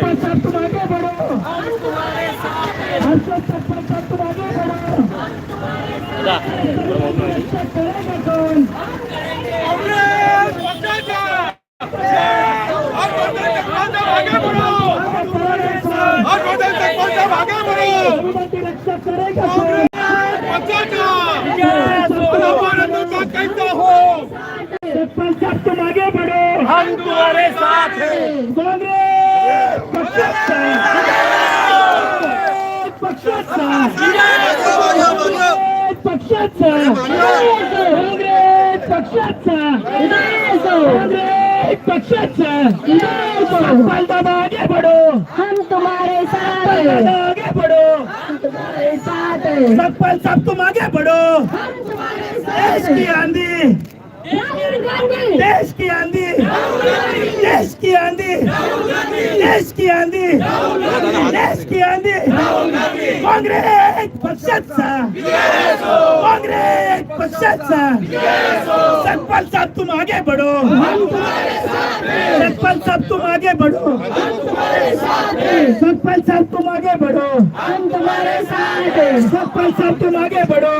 सरपंच तुम आगे बढ़ो हर्षद चप्पल साहब तुम आगे बढ़ो रक्षा करेगा कौन की रक्षा करेगा कौन सरपंच साहब तुम आगे बढ़ो हम तुम्हारे साथ हैं काँग्रेस पक्षाचा पक्षाचा काँग्रेस पक्षाचा काँग्रेस पक्षाचा काँग्रेस पक्षाचा आगे बढ़ो हम तुम्हारे साथ आगे बढ़ो हम तुम्हारे साथ हैं। सतपाल साहब तुम आगे बढ़ो। हम तुम्हारे देश साथ की आंधी। देश की आंधी। देश की आंधी। देश की आंधी। देश की आंधी। काँग्रेस पक्षाचा काँग्रेस पक्षाचा सतपाल साहब तुम आगे बढ़ो। सतपाल साहब तुम आगे बढ़ो। सतपाल साहब तुम आगे बढ़ो। हम तुम्हारे साथ सतपाल साहब तुम आगे बढ़ो।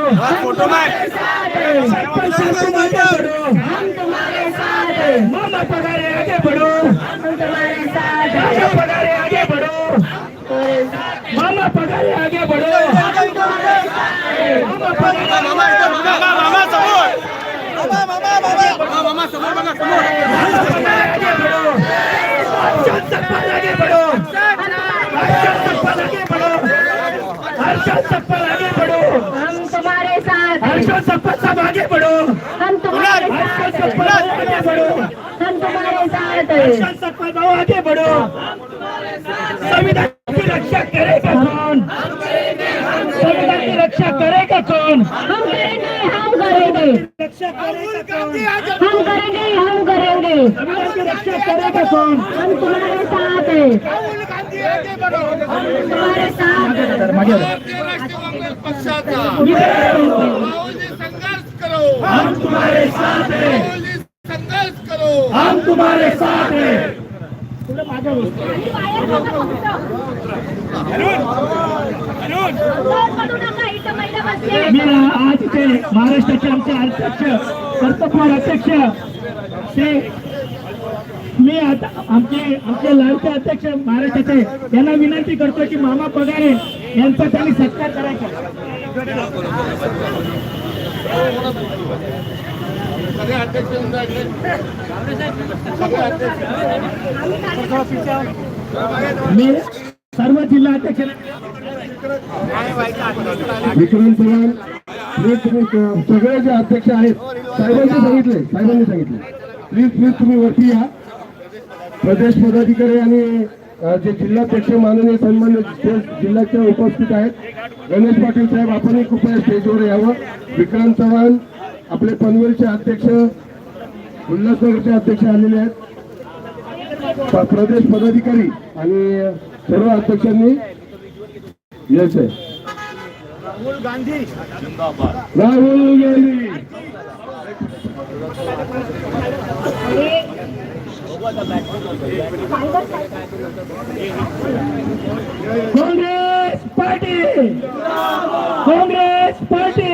तुम्हारे साथ हैं सतपाल साहब तुम आगे बढ़ो। हम तुम्हारे साथ मामा पगारे आगे बढ़ो। हम तुम्हारे साथ मामा पगारे आगे बढ़ो। मामा पगारे आगे बढ़ो। आगे बढ़ो हर्षद सप्पल आगे बढ़ो। हम तुम्हारे साथ हर्षद सप्पल सब आगे बढ़ो हम तुम्हारे हर्षद साथ सप्पल हैं आगे बढ़ो हम तुम्हारे साथ। हैं सप्पल भाव आगे बढ़ो। संविधान की रक्षा करेगा कौन? संविधान की रक्षा करेगा। कौन? हम करेंगे हम करेंगे। रक्षा करेगा हम करेंगे हम करेंगे। संविधान की रक्षा करेगा कौन? हम तुम्हारे साथ हैं। हम तुम्हारे साथ हैं। संघर्ष करो। हम तुम्हारे साथ हैं। हम तुम्हारे साथ हैं। मी आज इथे महाराष्ट्राचे आमचे अध्यक्ष कर्तव्य अध्यक्ष ते मी आता आमचे आमचे लाडके अध्यक्ष महाराष्ट्राचे यांना विनंती करतो की मामा पगारे यांचा त्यांनी सत्कार करायचा मी सर्व जिल्हा अध्यक्ष विक्रांत चव्हाण तुम्ही सगळे जे अध्यक्ष आहेत साहेबांनी सांगितले साहेबांनी सांगितले. प्लीज प्लीज तुम्ही वरती या. प्रदेश पदाधिकारी आणि जे जिल्हाध्यक्ष माननीय सन्मान्य जे जिल्ह्याचे उपस्थित आहेत गणेश पाटील साहेब आपणही कृपया स्टेजवर यावं. विक्रांत चव्हाण आपले पनवेलचे अध्यक्ष उल्हासनगरचे अध्यक्ष आलेले आहेत. प्रदेश पदाधिकारी आणि सर्व अध्यक्षांनी. यायचं आहे Rahul Gandhi. Congress party Congress party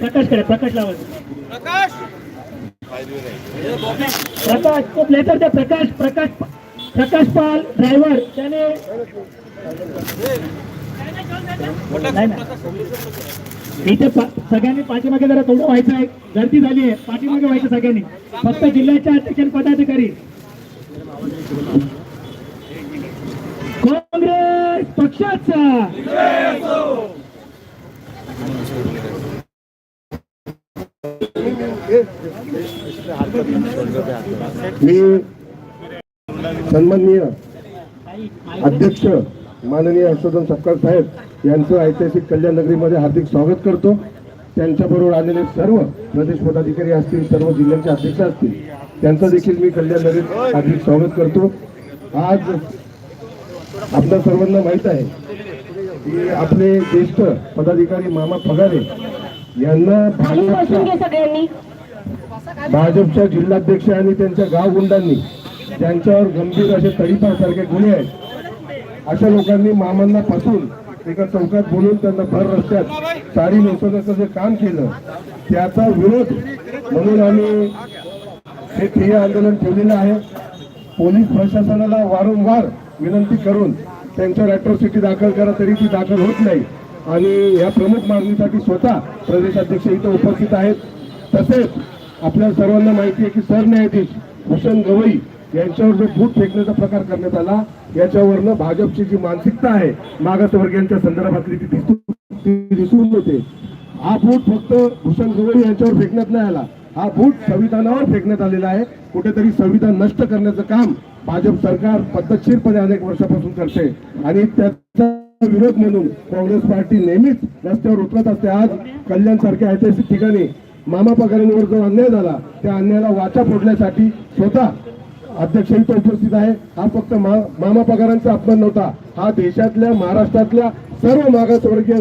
प्रकाशकडे प्रकाश लावत प्रकाश! खूप लेटर द्या प्रकाश प्रकाश प्रकाश पाल ड्रायव्हर त्याने. इथे सगळ्यांनी पाठीमागे जरा थोडं व्हायचं आहे. गर्दी झाली आहे. पाठीमागे व्हायचं सगळ्यांनी. फक्त जिल्ह्याच्या अध्यक्ष पदाधिकारी. पक्षाचा. मी सन्माननीय अध्यक्ष माननीय हर्षवर्धन सपकाळ साहेब यांचं ऐतिहासिक कल्याण नगरीमध्ये हार्दिक स्वागत करतो. त्यांच्याबरोबर आलेले सर्व प्रदेश पदाधिकारी असतील सर्व जिल्ह्यांचे अध्यक्ष असतील त्यांचं देखील मी कल्याण नगरीत हार्दिक स्वागत करतो. आज आपल्या सर्वांना माहीत आहे की आपले ज्येष्ठ पदाधिकारी मामा पगारे यांना भाजपच्या जिल्हाध्यक्ष आणि त्यांच्या गाव गुंडांनी ज्यांच्यावर गंभीर असे तडीपारसारखे गुन्हे आहेत अशा लोकांनी मामांना फसून एका चौकात बोलून त्यांना भर रस्त्यात साडी नेसवण्याचं जे काम केलं त्याचा विरोध म्हणून आम्ही हे ठिय्या आंदोलन ठेवलेलं आहे. पोलीस प्रशासनाला वारंवार विनंती करून त्यांच्यावर अॅट्रॉसिटी दाखल करा तरी ती दाखल होत नाही. आणि या प्रमुख मागणीसाठी स्वतः प्रदेशाध्यक्ष इथं उपस्थित आहेत. तसेच आपल्या सर्वांना माहिती आहे की सरन्यायाधीश भूषण गवई यांच्यावर जो फूट फेकण्याचा प्रकार करण्यात आला याच्यावरनं भाजपची जी मानसिकता आहे मागासवर्गीयांच्या संदर्भातली ती दिसून ती दिसून येते. हा फूट फक्त भूषण गवई यांच्यावर फेकण्यात नाही आला. हा फूट संविधानावर फेकण्यात आलेला आहे. कुठेतरी संविधान नष्ट करण्याचं काम भाजप सरकार पद्धतशीरपणे अनेक वर्षापासून करते आणि त्याचा विरोध म्हणून काँग्रेस पार्टी नेहमीच रस्त्यावर उतरत असते. आज कल्याण सारख्या ऐतिहासिक ठिकाणी मामा पगारांवर जो अन्याय झाला त्या अन्यायाला वाचा फोडण्यासाठी स्वतः अध्यक्ष इथं उपस्थित आहे. हा फक्त मा- मामा पगारांचा अपमान नव्हता. हा देशातल्या महाराष्ट्रातल्या सर्व मागासवर्गीय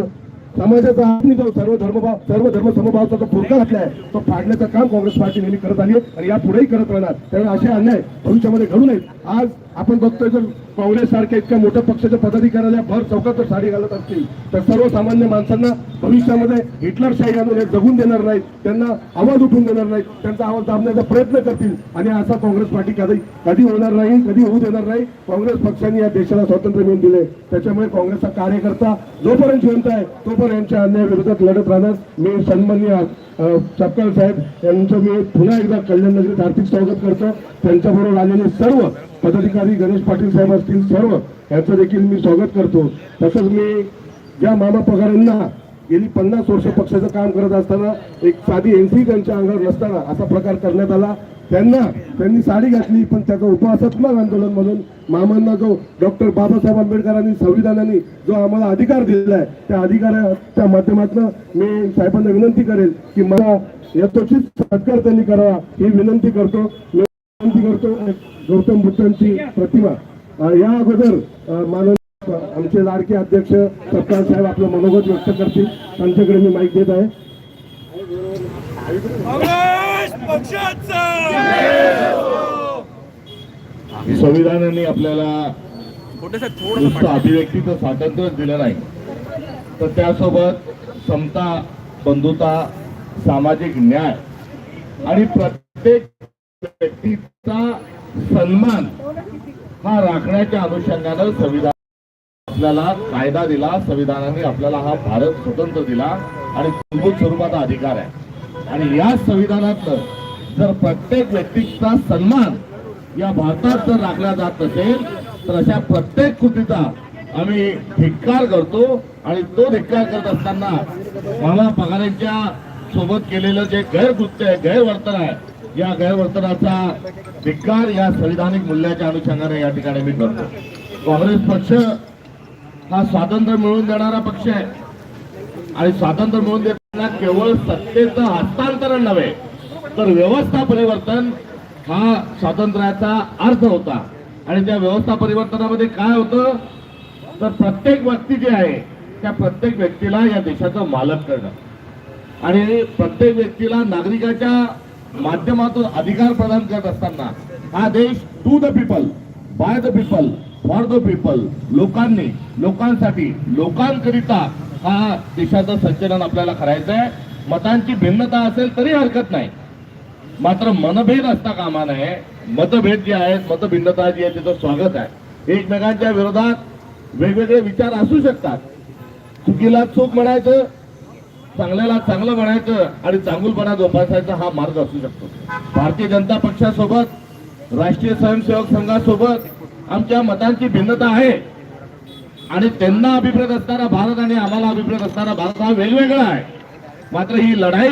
समाजाचा हातनी जो सर्व धर्मभाव सर्व धर्म समभावाचा जो फुरका घातला आहे तो फाडण्याचं काम काँग्रेस पार्टी नेहमी करत आली आहे आणि यापुढेही करत राहणार. त्यामुळे असे अन्याय भविष्यामध्ये घडू नयेत. आज आपण बघतोय जर काँग्रेस सारख्या इतक्या मोठ्या पक्षाच्या पदाधिकाऱ्याला भर चौकात जर साडी घालत असतील तर सर्वसामान्य माणसांना भविष्यामध्ये हिटलरशाही आणून हे जगून देणार नाहीत. त्यांना आवाज उठून देणार नाहीत. त्यांचा आवाज दाबण्याचा प्रयत्न करतील. आणि असा काँग्रेस पार्टी कधी कधी होणार नाही कधी होऊ देणार नाही. काँग्रेस पक्षाने या देशाला स्वातंत्र्य मिळून दिले त्याच्यामुळे काँग्रेसचा कार्यकर्ता जोपर्यंत जिवंत आहे तोपर्यंत यांच्या अन्यायाविरोधात लढत राहणार मी सन्माननीय अ, साहेब यांचं मी पुन्हा एकदा कल्याण नगरीत हार्दिक स्वागत करतो. त्यांच्याबरोबर आलेले सर्व पदाधिकारी गणेश पाटील साहेब असतील सर्व यांचं देखील मी स्वागत करतो. तसंच मी ज्या मामा पगारांना गेली पन्नास वर्ष पक्षाचं काम करत असताना एक साधी एनसी त्यांच्या अंगावर नसताना असा प्रकार करण्यात आला. त्यांना त्यांनी साडी घातली पण त्याचा उपवासात्मक आंदोलन म्हणून मामांना जो डॉक्टर बाबासाहेब आंबेडकरांनी संविधानाने जो आम्हाला अधिकार दिलाय त्या अधिकाराच्या माध्यमातून मी साहेबांना विनंती करेल की मला यथोचित सत्कार त्यांनी करावा ही विनंती करतो. विनंती करतो गौतम बुद्धांची प्रतिमा. या अगोदर मानव आमचे लाडके अध्यक्ष सत्कार साहेब आपलं मनोगत व्यक्त करतील. त्यांच्याकडे मी माहिती देत आहे. संविधानाने आपल्याला नुसतं अभिव्यक्तीचं स्वातंत्र्य दिलं नाही. तर त्यासोबत समता बंधुता सामाजिक न्याय आणि प्रत्येक व्यक्तीचा सन्मान हा राखण्याच्या अनुषंगानं संविधान आपल्याला कायदा दिला संविधानाने आपल्याला हा भारत स्वतंत्र दिला आणि मूलभूत स्वरूपाचा अधिकार आहे. आणि या संविधानातलं जर प्रत्येक व्यक्तीचा सन्मान या भारतात जर राखला जात नसेल तर अशा प्रत्येक कृतीचा आम्ही धिक्कार करतो आणि तो धिक्कार करत असताना मला पगारांच्या सोबत केलेलं जे गैरकृत्य आहे गैरवर्तन आहे या गैरवर्तनाचा धिक्कार या संविधानिक मूल्याच्या अनुषंगाने या ठिकाणी मी करतो. काँग्रेस पक्ष हा स्वातंत्र्य मिळवून देणारा पक्ष आहे. आणि स्वातंत्र्य मिळवून देताना केवळ सत्तेचं हस्तांतरण नव्हे तर व्यवस्था परिवर्तन हा स्वातंत्र्याचा अर्थ होता. आणि त्या व्यवस्था परिवर्तनामध्ये काय होतं? तर प्रत्येक व्यक्ती जी आहे त्या प्रत्येक व्यक्तीला या देशाचं मालक करणं. आणि प्रत्येक व्यक्तीला नागरिकाच्या माध्यमातून अधिकार प्रदान करत असताना हा देश to the people by the people for the people लोकांनी लोकांसाठी लोकांकरिता हा देशाचं संचलन आपल्याला करायचं आहे. मतांची भिन्नता असेल तरी हरकत नाही. मात्र मनभेद असता कामा नये. मतभेद जे आहेत मतभिन्नता जी आहे त्याचं स्वागत आहे. एकमेकांच्या विरोधात वेगवेगळे विचार असू शकतात. चुकीला चूक म्हणायचं चांगल्याला चांगलं म्हणायचं आणि चांगुलपणा जोपासायचा हा मार्ग असू शकतो. भारतीय जनता पक्षासोबत राष्ट्रीय स्वयंसेवक संघासोबत आमच्या मतांची भिन्नता आहे. आणि त्यांना अभिप्रेत असणारा भारत आणि आम्हाला अभिप्रेत असणारा भारत हा वेगवेगळा आहे. मात्र ही लढाई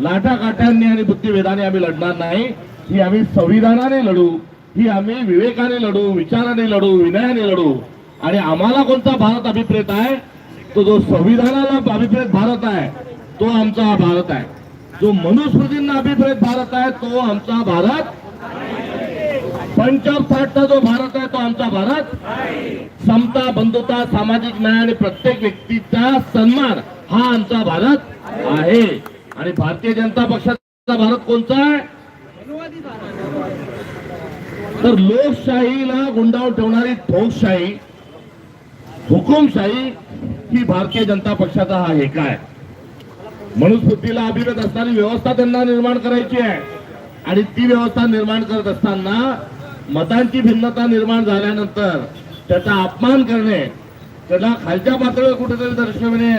लाठाकाठ्यांनी आणि बुद्धिवेदाने आम्ही लढणार नाही. ही आम्ही संविधानाने लढू ही आम्ही विवेकाने लढू विचाराने लढू विनयाने लढू. आणि आम्हाला कोणता भारत अभिप्रेत आहे? तो जो संविधानाला अभिप्रेत भारत आहे तो आमचा भारत आहे. जो मनुस्मृतींना अभिप्रेत भारत आहे तो आमचा भारत पंच साठचा जो भारत आहे तो आमचा भारत. समता बंधुता सामाजिक न्याय आणि प्रत्येक व्यक्तीचा सन्मान हा आमचा भारत आहे. आणि भारतीय जनता पक्षाचा भारत कोणता आहे? तर लोकशाहीला गुंडाळून ठेवणारी ठोकशाही हुकुमशाही ही भारतीय जनता पक्षाचा हा हेका आहे. मनुस्मृतीला अभिरत असणारी व्यवस्था त्यांना निर्माण करायची आहे. आणि ती व्यवस्था निर्माण करत असताना मतांची भिन्नता निर्माण झाल्यानंतर त्याचा अपमान करणे त्याला खालच्या पातळीवर कुठेतरी दर्शविणे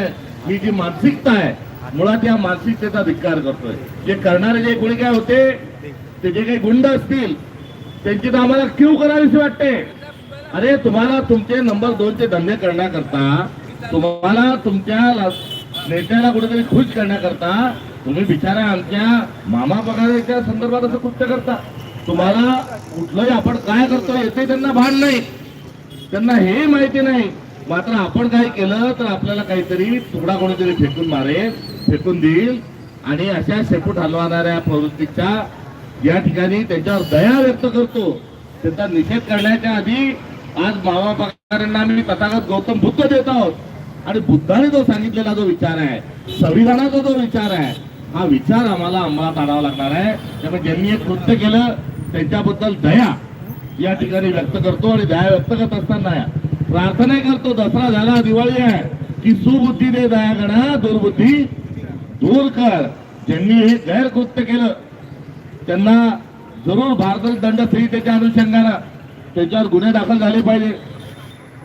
ही जी मानसिकता आहे मुळात या मानसिकतेचा धिक्कार करतोय. जे करणारे जे कोणी काय होते ते जे काही गुंड असतील त्यांची तर आम्हाला क्यू करावीशी वाटते. अरे तुम्हाला तुमचे नंबर दोनचे धंदे करण्याकरता तुम्हाला तुमच्या नेत्याला कुठेतरी खुश करण्याकरता तुम्ही बिचारा आमच्या मामा पगाराच्या संदर्भात असं कृत्य करता. तुम्हाला कुठलंही आपण काय करतो येते त्यांना भान नाही. त्यांना हे माहिती नाही. मात्र आपण काय केलं तर आपल्याला काहीतरी तुकडा कोणीतरी फेकून मारेल फेकून देईल. आणि अशा शेपूट हलवणाऱ्या प्रवृत्तीच्या या ठिकाणी त्यांच्यावर दया व्यक्त करतो. त्यांचा निषेध करण्याच्या आधी आज मामा पगारांना आम्ही तथागत गौतम बुद्ध देत आहोत. आणि बुद्धाने जो सांगितलेला जो विचार आहे संविधानाचा जो विचार आहे हा विचार आम्हाला अंमलात आणावा लागणार आहे. त्यामुळे ज्यांनी एक कृत्य केलं त्यांच्याबद्दल दया या ठिकाणी व्यक्त करतो आणि दया व्यक्त करत असताना प्रार्थना करतो. दसरा झाला दिवाळी आहे. की सुबुद्धी दे दया गणा दुर्बुद्धी दूर कर. ज्यांनी हे गैरकृत्य केलं त्यांना जरूर भारतीय दंड संहितेच्या अनुषंगानं त्याच्यावर गुन्हे दाखल झाले पाहिजे.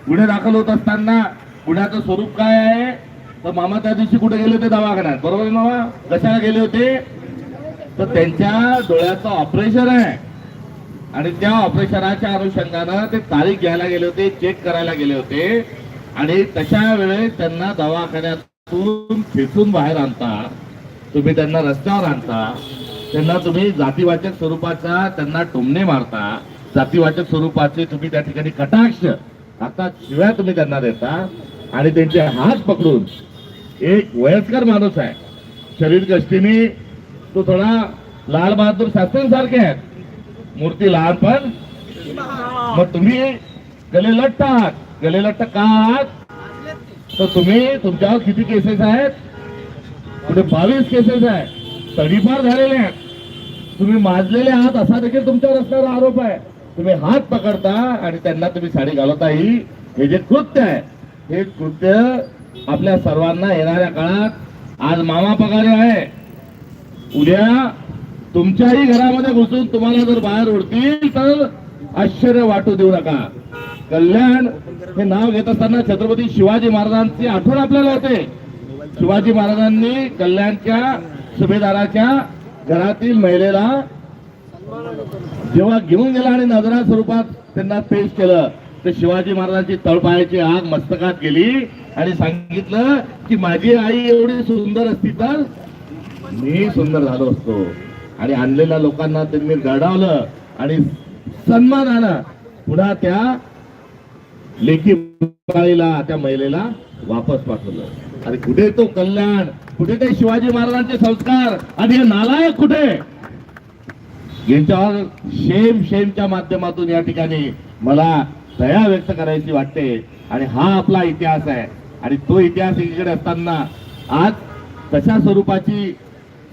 गुन्हे दाखल होत असताना गुन्ह्याचं स्वरूप काय आहे? तर मामा त्या दिवशी कुठे गेले होते? दवाखान्यात. बरोबर आहे मामा? कशाला गेले होते? तर त्यांच्या डोळ्याचं ऑपरेशन आहे. आणि त्या ऑपरेशनाच्या अनुषंगानं ते तारीख घ्यायला गेले होते चेक करायला गेले होते. आणि तशा वेळेस त्यांना दवाखान्यातून खेचून बाहेर आणता. तुम्ही त्यांना रस्त्यावर आणता. त्यांना तुम्ही जातीवाचक स्वरूपाचा त्यांना टोमणे मारता. जातीवाचक स्वरूपाचे तुम्ही त्या ठिकाणी कटाक्ष आता शिवाय तुम्ही त्यांना देता. आणि त्यांचे हात पकडून एक वयस्कर माणूस आहे. शरीर गष्टीने तो थोडा लाल बहादूर शास्त्रीसारखे आहेत. मूर्ती लहान पण मग तुम्ही गले लट्ट आहात गले लट्ट का आहात तर तुम्ही तुमच्यावर किती केसेस आहेत? कुठे बावीस केसेस आहेत? तडीपार झालेले आहेत. तुम्ही माजलेले आहात असा देखील तुमच्यावर असणारा आरोप आहे. तुम्ही हात पकडता आणि त्यांना तुम्ही साडी घालवता ही हे जे कृत्य आहे हे कृत्य आपल्या सर्वांना येणाऱ्या काळात आज मामा पगारे आहे. उद्या तुमच्याही घरामध्ये घुसून तुम्हाला जर बाहेर ओढतील तर आश्चर्य वाटू देऊ नका. कल्याण हे नाव घेत असताना छत्रपती शिवाजी महाराजांची आठवण आपल्याला होते. शिवाजी महाराजांनी कल्याणच्या सुभेदाराच्या घरातील महिलेला जेव्हा घेऊन गेला आणि नजरा स्वरूपात त्यांना पेश केलं तर शिवाजी महाराजांची तळपायाची आग मस्तकात गेली आणि सांगितलं की माझी आई एवढी सुंदर असती तर मी सुंदर झालो असतो. आणि आणलेल्या लोकांना त्यांनी गडावलं आणि सन्मानानं पुन्हा त्या लेखी बाळीला त्या महिलेला वापस पाठवलं. आणि कुठे तो कल्याण? कुठे ते शिवाजी महाराजांचे संस्कार? आणि हे नालायक कुठे? यांच्यावर शेम शेमच्या माध्यमातून या ठिकाणी मला दया व्यक्त करायची वाटते. आणि हा आपला इतिहास आहे. आणि तो इतिहास इकडे असताना आज तशा स्वरूपाची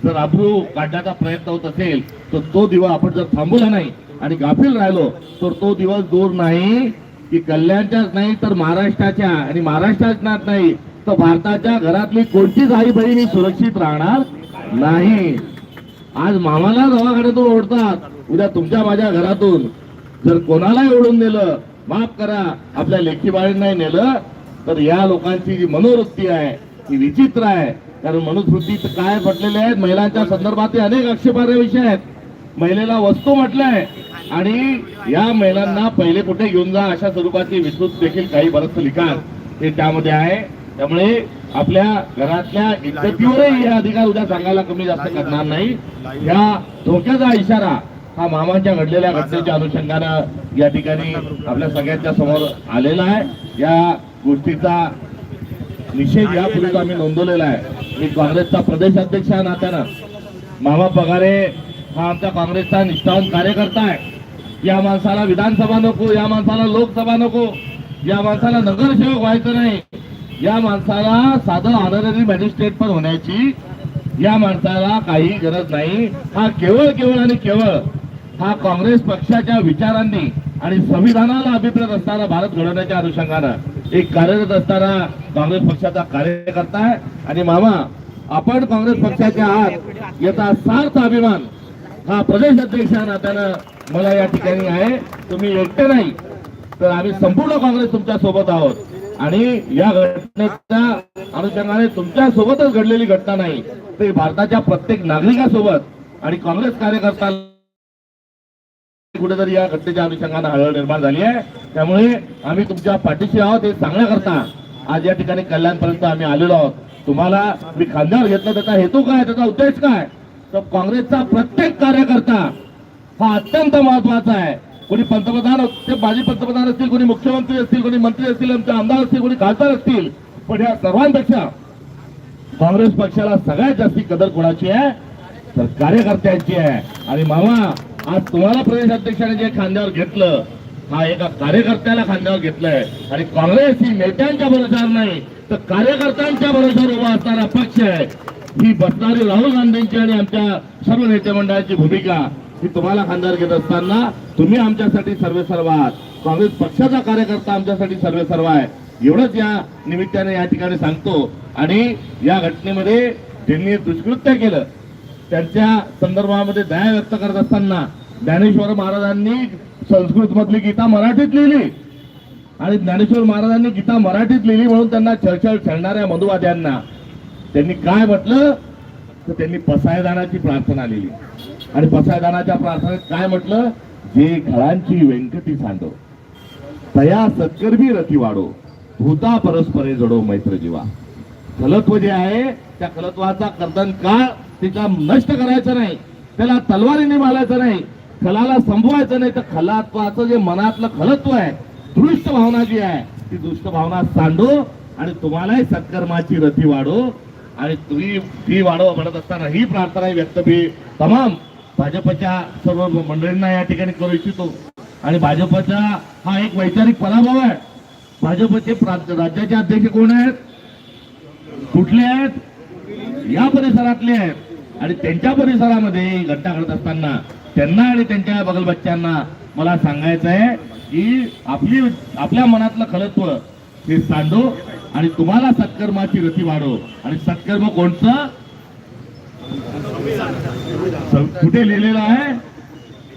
जर अब्रू काढण्याचा प्रयत्न होत असेल तर तो दिवा आपण जर थांबवला नाही आणि गाफील राहिलो तर तो दिवस दूर नाही की कल्याणच्याच नाही तर महाराष्ट्राच्या. आणि महाराष्ट्रात नाही तर भारताच्या घरातली कोणतीच आई बहिणी सुरक्षित राहणार नाही. आज मामाला दवाखान्यातून ओढतात. उद्या तुमच्या माझ्या घरातून. जर कोणालाही ओढून नेलं माफ करा. आपल्या लेखी बाळींनाही नेलं तर या लोकांची जी मनोवृत्ती आहे ती विचित्र आहे. कारण मनुस्मृतीत काय म्हटलेले आहेत? महिलांच्या संदर्भात अनेक आक्षेपार्ह विषय आहेत. महिलेला वस्तू म्हटलंय. आणि या महिलांना पहिले कुठे घेऊन जा अशा स्वरूपाची विस्तृत देखील काही बरंच लिखाण हे त्यामध्ये आहे. त्यामुळे आपल्या घरातल्या इज्जतीवरही हे अधिकार उद्या सांगायला कमी जास्त करणार नाही. या धोक्याचा इशारा हा मामाच्या घडलेल्या घटनेच्या अनुषंगानं या ठिकाणी आपल्या सगळ्यांच्या समोर आलेला आहे. या गोष्टीचा निषेध यापूर्वीच आम्ही नोंदवलेला आहे. मी काँग्रेसचा प्रदेशाध्यक्ष आहे या नात्यानं. मामा पगारे हा आमच्या काँग्रेसचा निष्ठावान कार्यकर्ता आहे. या माणसाला विधानसभा नको या माणसाला लोकसभा नको या माणसाला नगरसेवक व्हायचं नाही. या माणसाला साधं ऑनररी मॅजिस्ट्रेट पण होण्याची या माणसाला काही गरज नाही. हा केवळ केवळ आणि केवळ हा काँग्रेस पक्षाच्या विचारांनी आणि संविधानाला अभिप्रेत असताना भारत घडवण्याच्या अनुषंगानं एक कार्यरत असताना काँग्रेस पक्षाचा कार्यकर्ता आहे. आणि मामा आपण काँग्रेस पक्षाच्या आहात याचा सार्थ अभिमान हा प्रदेश अध्यक्ष नात्यानं मला या ठिकाणी आहे. तुम्ही एकटे नाही तर आम्ही संपूर्ण काँग्रेस तुमच्यासोबत आहोत. आणि या घटनेच्या अनुषंगाने तुमच्या सोबतच घडलेली घटना नाही ते भारताच्या प्रत्येक नागरिकासोबत आणि काँग्रेस कार्यकर्ता कुठेतरी या घटनेच्या अनुषंगाने हळहळ निर्माण झाली आहे. त्यामुळे आम्ही तुमच्या पाठीशी आहोत हे सांगण्याकरता आज या ठिकाणी कल्याणपर्यंत आम्ही आलेलो आहोत. तुम्हाला मी खांद्यावर घेतलं त्याचा हेतू काय त्याचा उद्देश काय तर काँग्रेसचा प्रत्येक कार्यकर्ता हा अत्यंत महत्त्वाचा आहे. कोणी पंतप्रधान ते माजी पंतप्रधान असतील कोणी मुख्यमंत्री असतील कोणी मंत्री असतील आमचे आमदार असतील कोणी खासदार असतील पण या सर्वांपेक्षा काँग्रेस पक्षाला सगळ्यात जास्ती कदर कोणाची आहे? तर कार्यकर्त्यांची आहे. आणि मामा आज तुम्हाला प्रदेश अध्यक्षाने जे खांद्यावर घेतलं हा एका कार्यकर्त्याला खांद्यावर घेतलंय. आणि काँग्रेस ही नेत्यांच्या भरोशावर नाही तर कार्यकर्त्यांच्या भरोशावर उभा असणारा पक्ष आहे. ही बसणारी राहुल गांधींची आणि आमच्या सर्व नेते मंडळाची भूमिका ही तुम्हाला खांद्यावर घेत असताना तुम्ही आमच्यासाठी सर्वेसर्व आहात काँग्रेस पक्षाचा कार्यकर्ता आमच्यासाठी सर्वे सर्व आहे एवढंच या निमित्ताने या ठिकाणी सांगतो. आणि या घटनेमध्ये ज्यांनी दुष्कृत्य केलं. त्यांच्या संदर्भामध्ये दया व्यक्त करत असताना ज्ञानेश्वर महाराजांनी संस्कृत मधली गीता मराठीत लिहिली. आणि ज्ञानेश्वर महाराजांनी गीता मराठीत लिहिली म्हणून त्यांना छळछळ छळणाऱ्या मधुवाद्यांना त्यांनी काय म्हटलं? तर त्यांनी पसायदानाची प्रार्थना लिहिली. आणि पसायदानाच्या प्रार्थनेत काय म्हटलं? जे घळांची व्यंकटी सांडो तया सत्कर्मी रती वाढो भूता परस्परे जडो मैत्र जीवा खलत्व जे आहे त्या खलत्वाचा कर्दन काळ तिचा नष्ट करायचं नाही. त्याला तलवारीने मारायचं नाही. खलाला संभवायचं नाही. तर खलात्वाचं जे मनातलं खलत्व आहे दृष्ट भावना जी आहे ती दुष्ट भावना सांडो आणि तुम्हालाही सत्कर्माची रथी वाढो. आणि तुम्ही ती वाढव म्हणत असताना ही प्रार्थना व्यक्त मी तमाम भाजपच्या सर्व मंडळींना या ठिकाणी करू इच्छितो. आणि भाजपचा हा एक वैचारिक पराभव आहे. भाजपचे राज्याचे अध्यक्ष कोण आहेत? कुठले आहेत? या परिसरातले आहेत. आणि त्यांच्या परिसरामध्ये घटना घडत असताना त्यांना आणि त्यांच्या बगलबच्च्यांना मला सांगायचं आहे की आपली आपल्या मनातलं खलत्व हे सांडो आणि तुम्हाला सत्कर्माची रती वाढो. आणि सत्कर्म कोणतं? कुठे लिहिलेलं आहे?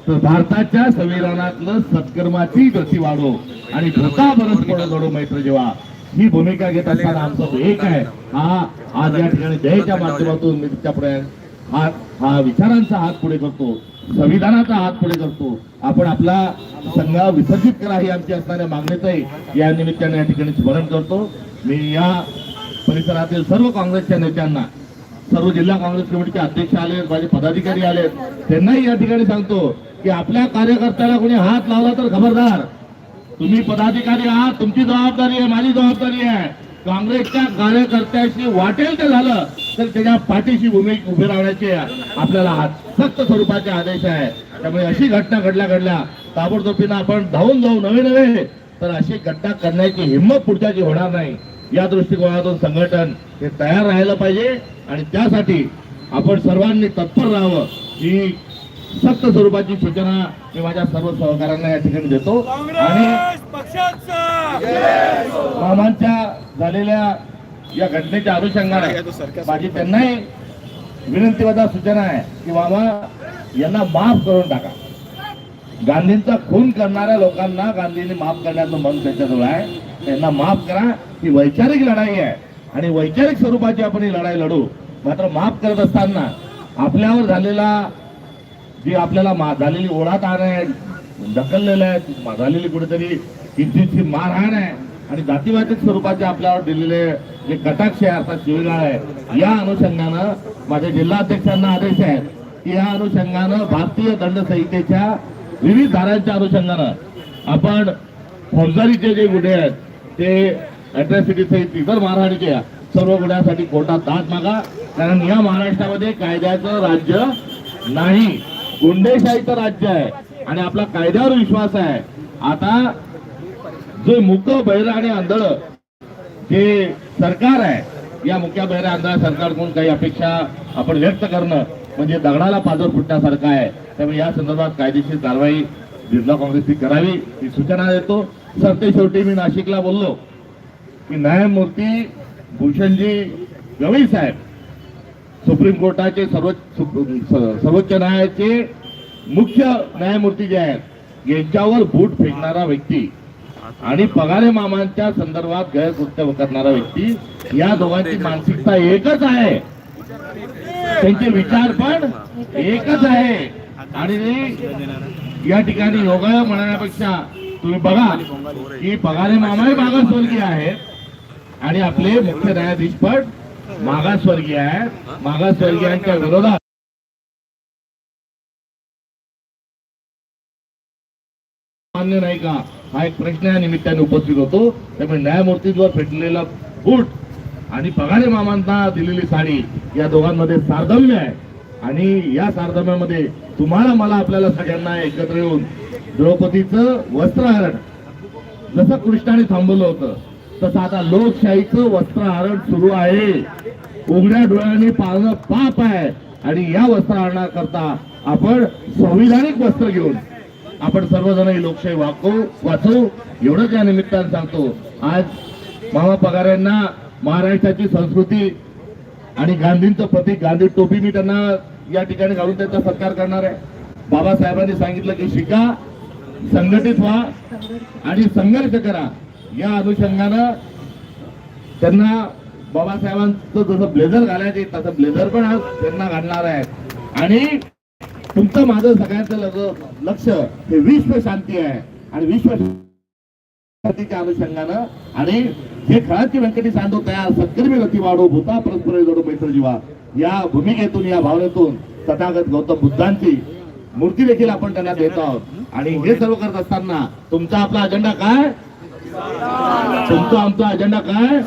तर भारताच्या संविधानातलं सत्कर्माची गती वाढो. आणि भूता पडत जोडो मैत्र जेव्हा ही भूमिका घेत असताना आमचं एक आहे. हा आज या ठिकाणी जयच्या माध्यमातून मी तिच्यापर्यंत हात हा विचारांचा हात पुढे करतो संविधानाचा हात पुढे करतो. आपण आपला संघ विसर्जित करा ही आमची असणाऱ्या मागणीच आहे. या निमित्ताने या ठिकाणी स्मरण करतो. मी या परिसरातील सर्व काँग्रेसच्या नेत्यांना सर्व जिल्हा काँग्रेस कमिटीचे अध्यक्ष आले माझे पदाधिकारी आले त्यांनाही या ठिकाणी सांगतो की आपल्या कार्यकर्त्याला कोणी हात लावला तर खबरदार. तुम्ही पदाधिकारी आहात तुमची जबाबदारी आहे माझी जबाबदारी आहे. काँग्रेसच्या कार्यकर्त्याशी वाटेल ते झालं तर त्याच्या पाठीशी भूमी उभे राहण्याचे आपल्याला हात सक्त स्वरूपाचे आदेश आहे त्यामुळे अशी घटना घडल्या घडल्या ताबडतोबीनं आपण धावून जाऊ नवे नवे तर अशी घटना करण्याची हिंमत पुढच्याची होणार नाही. या दृष्टिकोनातून संघटन हे तयार राहायला पाहिजे आणि त्यासाठी आपण सर्वांनी तत्पर राहावं ही सक्त स्वरूपाची सूचना मी माझ्या सर्व सहकाऱ्यांना या ठिकाणी देतो. आणि मामांच्या झालेल्या या घटनेच्या अनुषंगाने माझी त्यांनाही विनंतीवादा सूचना आहे की मामा यांना माफ करून टाका. गांधींचा खून करणाऱ्या लोकांना गांधींनी माफ करण्याचं मन त्याच्याजवळ आहे. त्यांना माफ करा ही वैचारिक लढाई आहे. आणि वैचारिक स्वरूपाची आपण ही लढाई लढू. मात्र माफ करत असताना आपल्यावर झालेला जी आपल्याला झालेली ओढाताण आहे ढकललेलं आहे झालेली कुठेतरी किंचितशी मारहाण आहे आणि जातीवाचक स्वरूपाचे आपल्यावर दिलेले जे कटाक्ष आहे अर्थात शिवगाळ आहे या अनुषंगानं माझ्या जिल्हाध्यक्षांना आदेश आहेत की या अनुषंगानं भारतीय दंड संहितेच्या विविध धारांच्या अनुषंगानं आपण फौजदारीचे जे गुन्हे आहेत ते अट्रॅसिटी सहित इतर मारहाणीच्या सर्व गुन्ह्यासाठी कोर्टात दाद मागा. कारण या महाराष्ट्रामध्ये कायद्याचं राज्य नाही. गुंडेशाहीचं राज्य आहे आणि आपला कायद्यावर विश्वास आहे. आता जे मुक बहिरा आणि आंधळ जे सरकार आहे या मुख्य बहिरा आंध्र सरकारकडून काही अपेक्षा आपण व्यक्त करणं म्हणजे दगडाला पाजर फुटण्यासारखं आहे. त्यामुळे या संदर्भात कायदेशीर कारवाई जिल्हा काँग्रेसची करावी ही सूचना देतो. सरते शेवटी मी नाशिकला बोललो की न्यायमूर्ती भूषणजी गवई साहेब सुप्रीम कोर्टाचे सर्वोच्च सर्वोच्च न्यायालयाचे मुख्य न्यायमूर्ती जे आहेत यांच्यावर बूट फेकणारा व्यक्ती आणि पगारे मामांच्या संदर्भात गैरकृत्य करणारा व्यक्ती या दोघांची मानसिकता एकच आहे. त्यांचे विचार पण एकच आहे. आणि या ठिकाणी योगा म्हणण्यापेक्षा तुम्ही बघा की पगारे मामाही मागासवर्गीय आहेत आणि आपले मुख्य न्यायाधीश पण मागासवर्गीय आहेत. मागासवर्गीयांच्या विरोधात मान्य नाही का? हा एक प्रश्न या निमित्ताने उपस्थित होतो. त्यामुळे न्यायमूर्तींवर फेटलेला बूट आणि पगारे मामांना दिलेली साडी या दोघांमध्ये सारधम्य आहे. आणि या सारधम्यामध्ये तुम्हाला मला आपल्याला सगळ्यांना एकत्र येऊन द्रौपदीचं वस्त्रहरण जसं कृष्णाने थांबवलं होतं तसं आता लोकशाहीचं वस्त्रहरण सुरू आहे. उघड्या डोळ्यांनी पाळणं पाप आहे. आणि या वस्त्रहरणाकरता आपण संविधानिक वस्त्र घेऊन आपण सर्वजण ही लोकशाही वाकवू वाचवू एवढंच या निमित्तानं सांगतो आज मामा पगाऱ्यांना महाराष्ट्राची संस्कृती आणि गांधींचं प्रतीक गांधी टोपी मी त्यांना या ठिकाणी घालून त्यांचा सत्कार करणार आहे. बाबासाहेबांनी सांगितलं की शिका संघटित व्हा आणि संघर्ष करा. या अनुषंगानं त्यांना बाबासाहेबांचं जसं ब्लेझर घालायचे तसं ब्लेझर पण आज त्यांना घालणार आहे. आणि तुमचं माझं सगळ्यांचं लग- लक्ष हे विश्व शांती आहे. आणि विश्व शांतीच्या अनुषंगानं आणि हे खळाची व्यंकटी सांडो तयार सत्कर्मी गती वाढो भूता परस्पर जोडो मैत्र जीवा. या भूमिकेतून या भावनेतून तथागत गौतम बुद्धांची मूर्ती देखील आपण त्यांना देत आहोत. आणि हे सर्व करत असताना तुमचा आपला अजेंडा काय? तुमचा आमचा अजेंडा काय?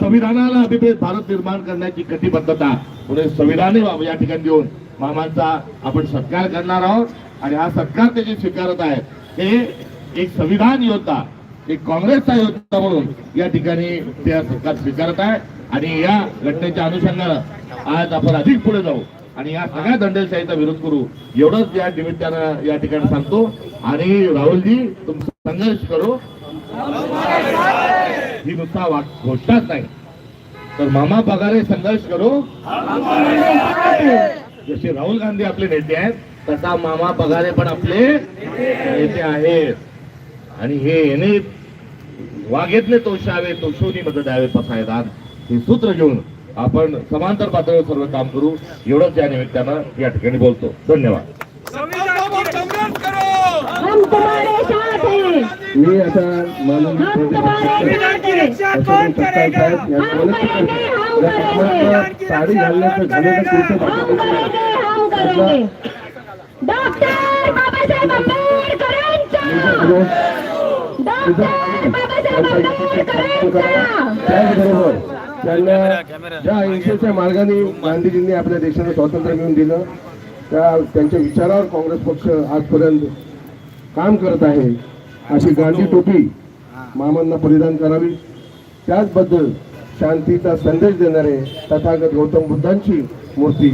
संविधानाला अभिप्रेत भारत निर्माण करण्याची कटिबद्धता. पुढे संविधान या ठिकाणी देऊन मामांचा आपण सत्कार करणार आहोत आणि हा सत्कार ते जे स्वीकारत आहेत हे एक संविधान योद्धा एक काँग्रेसचा योद्धा म्हणून या ठिकाणी ते हा सत्कार स्वीकारत आहे. आणि या घटनेच्या अनुषंगानं आज आपण अधिक पुढे जाऊ. आणि या सगळ्या दंडेलशाहीचा विरोध करू एवढंच या निमित्तानं या ठिकाणी सांगतो. आणि राहुलजी तुमचा संघर्ष करू. ही नुसता वाक- घोषणाच नाही. तर मामा पगारे संघर्ष करू. जसे राहुल गांधी आपले नेते आहेत तसा मामा पगारे पण आपले नेते आहेत. आणि हे येणे वाघेतले तोषावे तोषोनी मदत द्यावे पसायदान हे सूत्र घेऊन आपण समांतर पातळीवर सर्व काम करू. एवढंच या निमित्तानं या ठिकाणी बोलतो. धन्यवाद. संघर्ष करो हम तुम्हारे साथ हैं। मी आता माननीय साडी घालण्याचं त्याचबरोबर त्यांना ज्या अहिंसेच्या मार्गाने गांधीजींनी आपल्या देशाला स्वातंत्र्य मिळवून दिलं त्या त्यांच्या विचारावर काँग्रेस पक्ष आजपर्यंत काम करत आहे अशी गांधी टोपी मामांना परिधान करावी. त्याचबद्दल शांतीचा संदेश देणारे तथागत गौतम बुद्धांची मूर्ती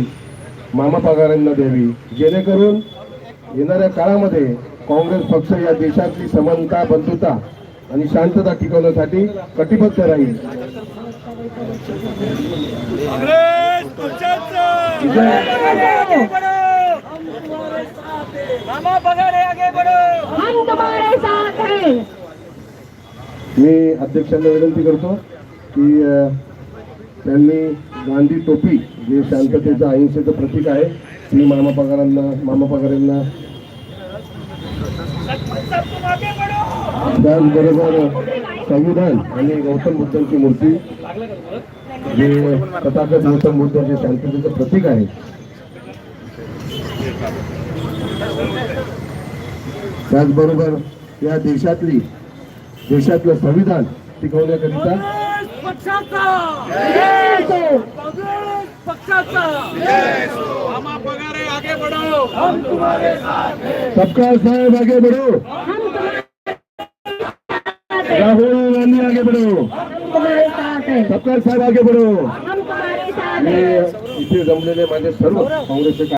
मामा पगारांना द्यावी. जेणेकरून येणाऱ्या काळामध्ये काँग्रेस पक्ष या देशातली समानता बंधुता आणि शांतता टिकवण्यासाठी कटिबद्ध राहील. काँग्रेस पक्षाचं मामा पगारे आगे बढ़ो! हम तुम्हारे साथ हैं। मी अध्यक्षांना विनंती करतो की त्यांनी गांधी टोपी जे शांततेचं अहिंसेचं प्रतीक आहे ती मामा पगारांना मामा पगारांना त्याचबरोबर संविधान आणि गौतम बुद्धांची मूर्ती जे तथागत गौतम बुद्ध जे शांततेचं प्रतीक आहे. त्याचबरोबर या देशातली देशातलं संविधान टिकवण्याकरिता मामा पगारे आगे बढ़ो. सबका साहेब आगे बढ़ो। हम तुम्हारे साथ हैं राहुल गांधी आगे बढ़ो। हम तुम्हारे साथ हैं सत्कार साहेब आगे बढ़ो। हम तुम्हारे साथ मी इथे जमलेले माझे सर्व काँग्रेसचे